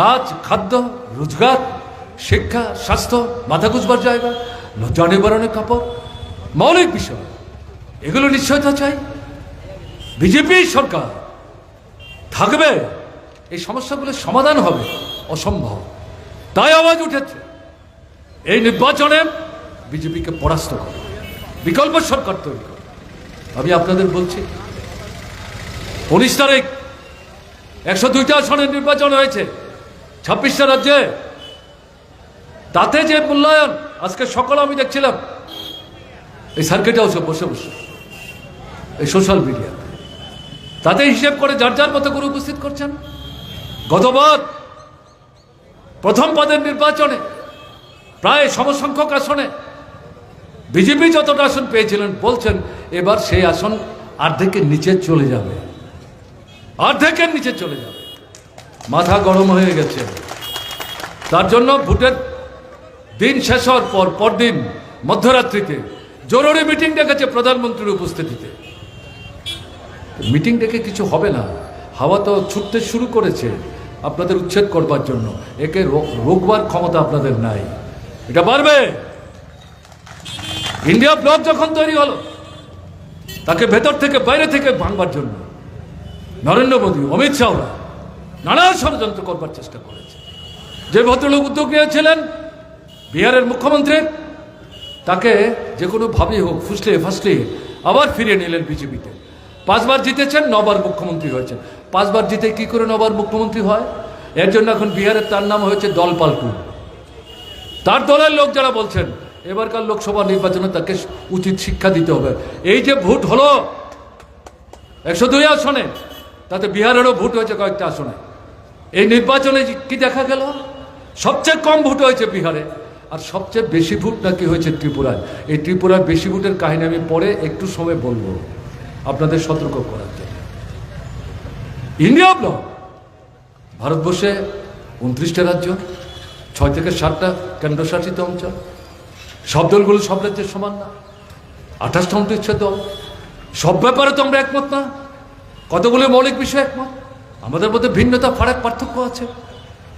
কাজ, খাদ্য, রোজগার, শিক্ষা, স্বাস্থ্য মাথা গুজবার জায়গা লজ্জা নিবারণের কাপড়, মৌলিক বিষয়। এগুলো নিশ্চয়তা চাই? বিজেপি সরকার থাকবে, এই সমস্যাগুলোর সমাধান হবে, অসম্ভব। তাই আওয়াজ উঠেছে। এই নির্বাচনে বিজেপিকে পরাস্ত করে, বিকল্প সরকার তৈরি করে। আমি আপনাদের বলছি, উনিশ তারিখ একশো দুইটা আসনের নির্বাচন হয়েছে। ছাব্বিশটা রাজ্যে। তাতে যে মূল্যায়ন, আজকে সকালে আমি দেখছিলাম। এই সার্কিট হাউসে বসে বসে, এই সোশ্যাল মিডিয়া তাতে হিসেব করে যার যার মতো করে উপস্থিত করছেন। গতবার প্রথম পদের নির্বাচনে প্রায় সমসংখ্যক আসনে বিজেপি যতটা আসন পেয়েছিলেন, বলছেন এবার সেই আসন অর্ধেকের নিচে চলে যাবে। অর্ধেকের নিচে চলে যাবে। মাথা গরম হয়ে গেছে। তার জন্য ভোটের দিন শেষ হওয়ার পর, পরদিন মধ্যরাত্রিতে জরুরি মিটিং ডেকেছে প্রধানমন্ত্রীর উপস্থিতিতে। মিটিং ডেকে কিছু হবে না। হাওয়া তো ছুটতে শুরু করেছে আপনাদের উচ্ছেদ করবার জন্য। একে রো- রোকবার ক্ষমতা আপনাদের নাই। এটা পারবে ইন্ডিয়া ব্লক যখন তৈরি হলো, তাকে ভেতর থেকে বাইরে থেকে ভাঙবার জন্য। নরেন্দ্র মোদী, অমিত শাহরা নানা ষড়যন্ত্র করবার চেষ্টা করেছে। যে ভদ্রলোক উদ্যোগ নিয়েছিলেন বিহারের মুখ্যমন্ত্রী, তাকে যে কোনোভাবেই হোক, ফুসলে ফাসলে আবার ফিরিয়ে নিলেন বিজেপিতে। পাঁচবার জিতেছেন, নবার মুখ্যমন্ত্রী হয়েছেন। পাঁচবার জিতে কি করে নবার মুখ্যমন্ত্রী হয়? এর জন্য এখন বিহারের তার নাম হয়েছে দলপাল্টু তার দলের লোক যারা বলছেন, এবারকার লোকসভা নির্বাচনে তাকে উচিত শিক্ষা দিতে হবে। এই যে ভোট হলো, একশো দুই আসনে, তাতে বিহারেরও ভোট হয়েছে কয়েকটা আসনে। এই নির্বাচনে কি দেখা গেল? সবচেয়ে কম ভোট হয়েছে বিহারে। আর সবচেয়ে বেশি ভোট নাকি হয়েছে ত্রিপুরায়। এই ত্রিপুরার বেশি ভোটের কাহিনী আমি পরে একটু সময় বলব। আপনাদের সতর্ক করার জন্য। India block. ভারতবর্ষে উনত্রিশটা রাজ্য, ছয় থেকে সাতটা কেন্দ্রশাসিত অঞ্চল। সব দলগুলো সব রাজ্যের সমান না। আঠাশটা উনত্রিশটা দল। সব ব্যাপারে তো আমরা একমত না। কতগুলো মৌলিক বিষয় একমত? আমাদের মধ্যে ভিন্নতা, ফারাক পার্থক্য আছে।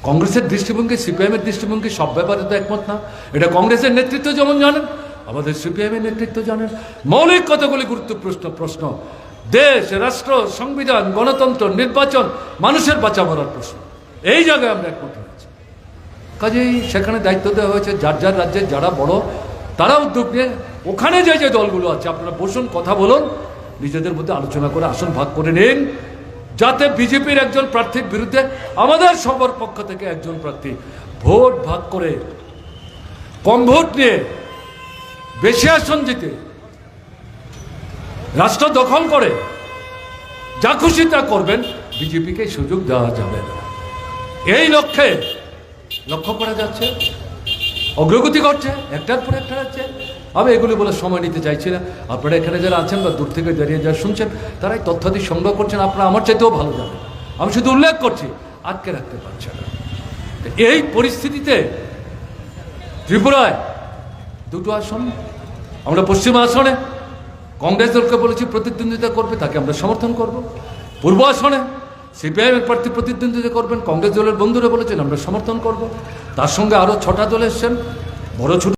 কংগ্রেসের দৃষ্টিভঙ্গি, সিপিআইএমের দৃষ্টিভঙ্গি সব ব্যাপারে তো একমত না। এটা কংগ্রেসের নেতৃত্ব যেমন জানেন, আমাদের সিপিআইএমের নেতৃত্ব জানেন। মৌলিক কতগুলি গুরুত্বপূর্ণ প্রশ্ন? দেশ, রাষ্ট্র, সংবিধান, গণতন্ত্র, নির্বাচন, মানুষের বাঁচা মরার প্রশ্ন। এই জায়গায় আমরা একমত হয়েছি। কাজেই সেখানে দায়িত্ব দেওয়া হয়েছে যার যার রাজ্যে যারা বড়, তারা উদ্যোগ নিয়ে ওখানে যে যে দলগুলো আছে, আপনারা বসুন, কথা বলুন, নিজেদের মধ্যে আলোচনা করে আসন ভাগ করে নিন। যাতে বিজেপির একজন প্রার্থীর বিরুদ্ধে আমাদের সবার পক্ষ থেকে একজন প্রার্থী ভোট ভাগ করে কম ভোট নিয়ে বেশি আসন জিতে, রাষ্ট্র দখল করে, যা খুশি তা করবেন, বিজেপিকে সুযোগ দেওয়া যাবে না। এই লক্ষ্যে লক্ষ্য করা যাচ্ছে, অগ্রগতি করছে একটার পর একটা রাজ্যে আমি এগুলি বলে সময় নিতে চাইছি না। আপনারা এখানে যারা আছেন বা দূর থেকে দাঁড়িয়ে যারা শুনছেন তারাই তথ্যাদি সংগ্রহ করছেন, আপনারা আমার চাইতেও ভালো যাবেন আমি শুধু উল্লেখ করছি, আটকে রাখতে পারছে না। এই পরিস্থিতিতে ত্রিপুরায় দুটো আসন, আমরা পশ্চিম আসনে, কংগ্রেস দলকে বলেছি প্রতিদ্বন্দ্বিতা করবে, তাকে আমরা সমর্থন করব। পূর্ব আসনে সিপিআইএমের প্রার্থী প্রতিদ্বন্দ্বিতা করবেন, কংগ্রেস দলের বন্ধুরা বলেছেন, আমরা সমর্থন করব। তার সঙ্গে আরও ছটা দল এসছেন, বড় ছোট